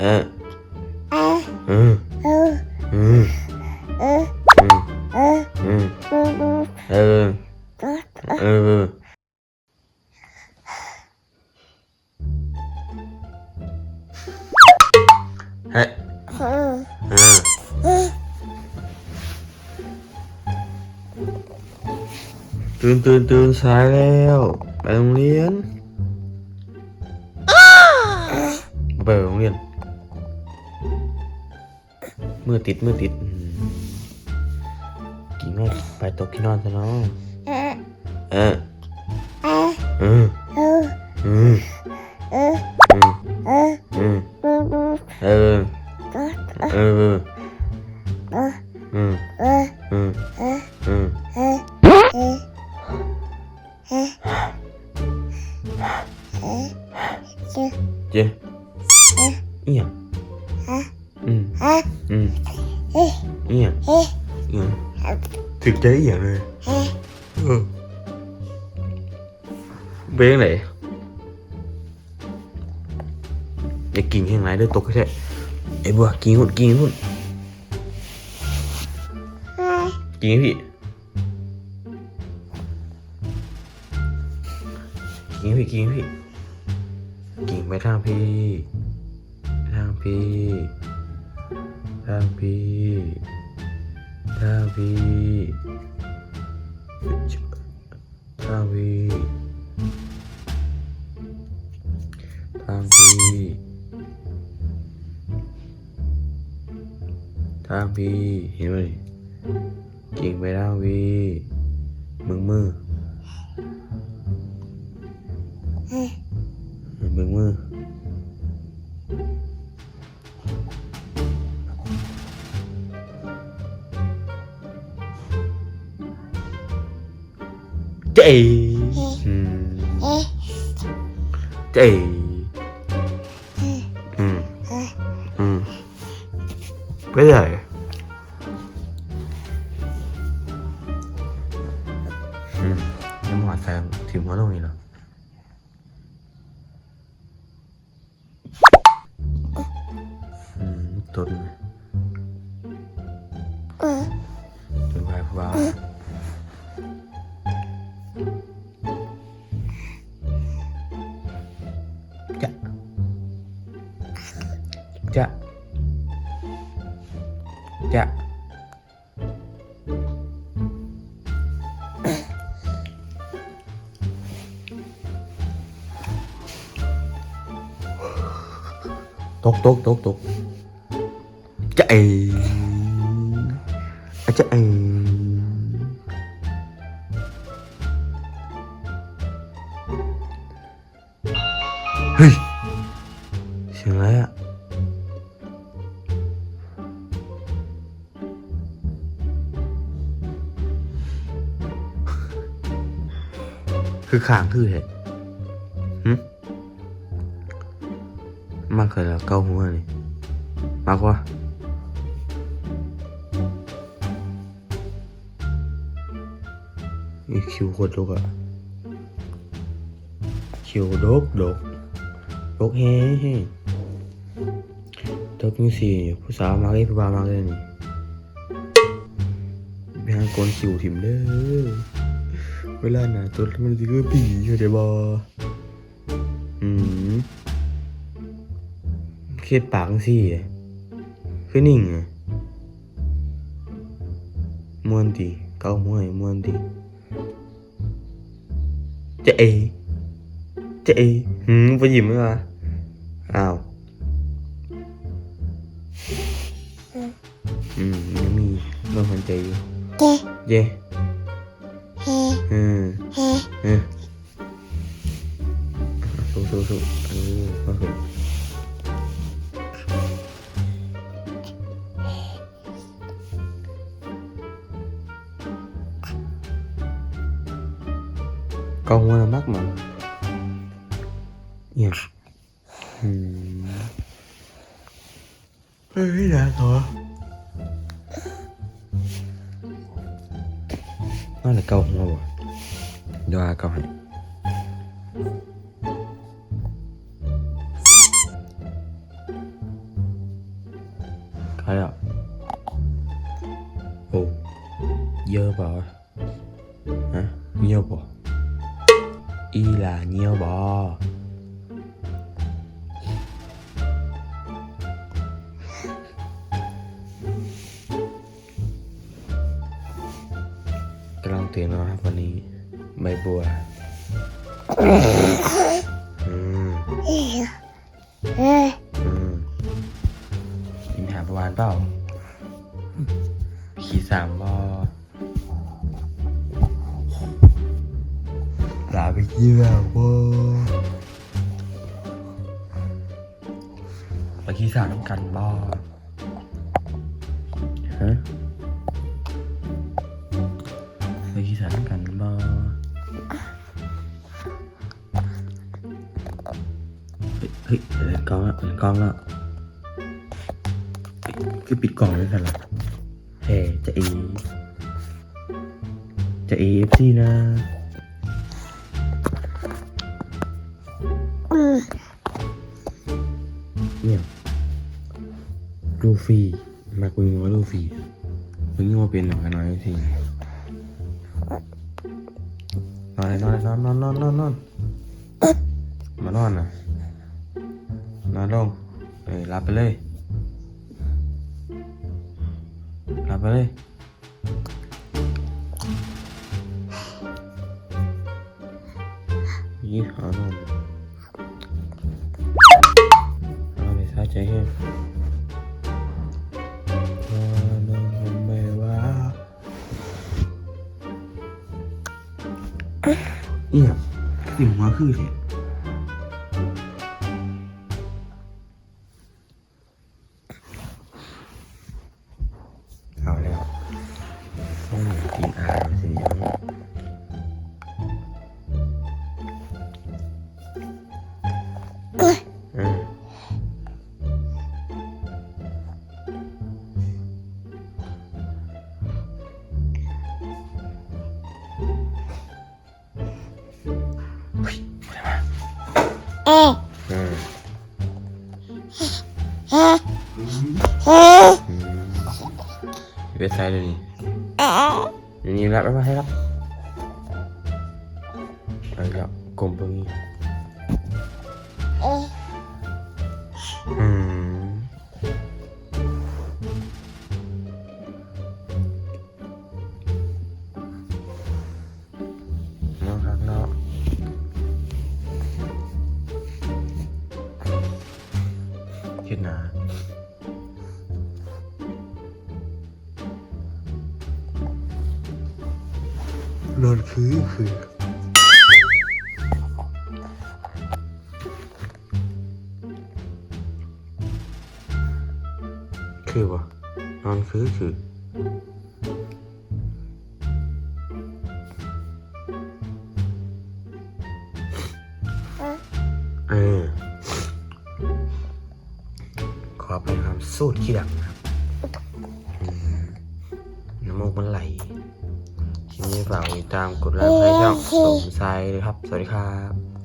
เออ เอ๊ะ อืม เออ อืม เอ๊ะ อืม เอ๊ะ อืม ดูดู เออ ดู เออเฮ้ย เออ เออ เอ๊ะ ตื่นตื่นตื่นสายแล้วไปโรงเรียนไปโรงเรียน มือติดมือติดอืมกินไม่ไปตกที่นอนซะเนาะเอ๊ะเออเอ๊ะอืมเอออืมเอ๊ะอืมเอ๊ะอืมดูดูเออดูเออเอ๊ะอืมเอ๊ะอืมเอ๊ะอื หยังถึกใจอีหยังเลยเอ๊ะเออเบ้งไหนอย่ากินแห้งไรเด้อตกแท้ไอ้บัวกินหุ่นกินหุ่นเอ๊ะกินให้พี่กินให้พี่กินให้พี่กินไปทางพี่ ทางพี่ ทางพี่ தாவி தாவி தாவி hiểu என்ன chỉnh về đâu vì mừng mưa mừng. mưa Chạy Chạy Bây giờ Ừ. Nhưng mà sao thì mới đâu nhỉ? nào, tốt rồi. Ừ. dạ. Dạ. Tốt tốt tốt tốt. Chạy. Chạy. คือขางคือเหตุหึมากเคยแล้วเกาหัวนี่มากว่าอีคิวโคตรดกอะคิวดกดกดกแฮ่แฮ่ดกนี่สิผู้สาวมากเลยผู้บ่าวมากเลยนี่ไปหาโกนคิวถิ่มเด้อ เวลาหนาตัวมันจะก็ผีอยู่เดี๋ยวบออืมเครียดปากจังสิคือนิ่งอะมวนตีเกามวยมวนตีเจ๊เอเจ๊เอหืมไปหยิบไหมวะอ้าวอืมยังมีลมหายใจอยู่เอ๊ะเย่ うん。うん。そうそうそう。あのー、Con quên mắt mà. Dạ. Ừ. Ê, là thôi nó là câu ngồi đo câu này. กำลังตื่นอนครับวันนี้ใบบัวอืมเอ้ยอืมกินหาประวานเปล่าขี่สามบอลาไปกี่แบบบอไปขี่สามกันบอ สานกันบอเฮ้ยเฮ้ยเกล้องแล้วเปิดกล้องแล้วคือปิดกล่องด้วยกันเหรอเฮ้จะเอจะเอฟซีนะเนี่ยลูฟี่มาคุยว่าลูฟี่มึงยังมาเป็นหน่อยหน่อยสิ อนนอนนอนนอนนอนนอนนอนมานอนนะนอนลงเอ้ยหลับไปเลยหลับไปเลยยี่หานอนนอนไปสาใจแห้ เอี่ยสิ่งหัวคือเถอะเอาแล้วต้องกินอาหารสิยัง เว็บไซต์เลยนี่ เอ๊ะ เดี๋ยวนี้รับแล้วมาให้รับเอาอีกแล้วกลมตรงนี้ เอ๊ะ อืมเนาะครับเนาะคิดหนา โดนคือคือคือวะนอนคือคือเออขอเป็นคำสูตรขี้ดังนะครับอืมน้ำมูกมันไหลทีนี้ ฝากติดตามกดไลค์ให้ช่องสมชายเลยครับ สวัสดีครับ